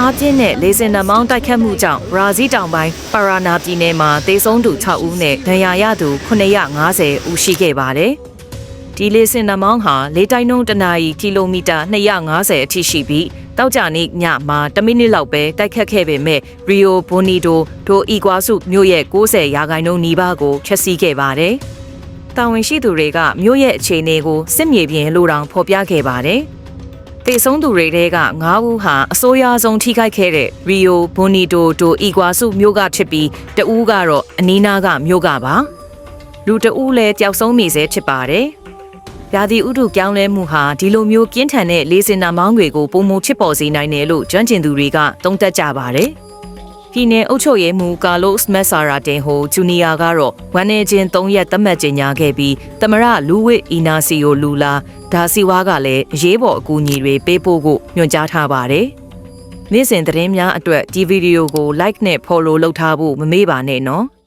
အားပြင်းတဲ့လေဆင်နှမောင်းတိုက်ခတ်မှုကြောင့်ဘရာဇီးတောင်ပိုင်းပါရာနာပြည်နယ်မှာသေဆုံးသူ6ဦးနဲ့ဒဏ်ရာရသူ950ဦးရှိခဲ့ပါတယ်။ဒီလေဆင်နှမောင်းဟာလေတိုင်းနှုန်းတစ်နာရီကီလိုမီတာ250အထိရှိပြီးတောက်ကြနေ့ညမှာ10မိနစ်လောက်ပဲတိုက်ခတ်ခဲ့ပေမဲ့ရီယိုဘိုနီတိုဒိုအီကွာစုမြို့ရဲ့90ရာခိုင်နှုန်းနီးပါးကိုဖျက်ဆီးခဲ့ပါတယ်။တာဝန်ရှိသူတွေကမြို့ရဲ့အခြေအနေကိုစစ်မြေပြင်လိုတောင်ဖော်ပြခဲ့ပါတယ်။ တေဆုံးသူတွေထဲက9ဦးဟာအစိုးရဆုံးထိခိုက်ခဲ့တဲ့ရီယိုဘိုနီတိုတိုအီကွာစုမြို့ကဖြစ်ပြီးတဦးကတော့အနီးနားကမြို့ကပါလူတဦးလည်းတယောက်ဆုံးမိစေဖြစ်ပါတယ်။ရာသီဥတုပြောင်းလဲမှုဟာဒီလိုမျိုးပြင်းထန်တဲ့လေစင်နာမောင်းတွေကိုပုံမချစ်ပေါ်စေနိုင်တယ်လို့ကျွမ်းကျင်သူတွေကသုံးသပ်ကြပါတယ်။ ပြည်နယ်အုပ်ချုပ်ရေးမှူးကာလိုစ်မက်ဆာရာတင်ဟိုဂျူနီယာကတော့ဝန်내ချင်း၃ရက်သတ်မှတ်ကြေညာခဲ့ပြီးသမရလူဝစ်အီနာစီယိုလူလာဒါစီဝါကလည်းအရေးပေါ်အကူအညီတွေပေးဖို့ကိုညွှန်ကြားထားပါတယ်။နေ့စဉ်သတင်းများအတွက်ဒီဗီဒီယိုကို like နဲ့ follow လုပ်ထားဖို့မမေ့ပါနဲ့နော်။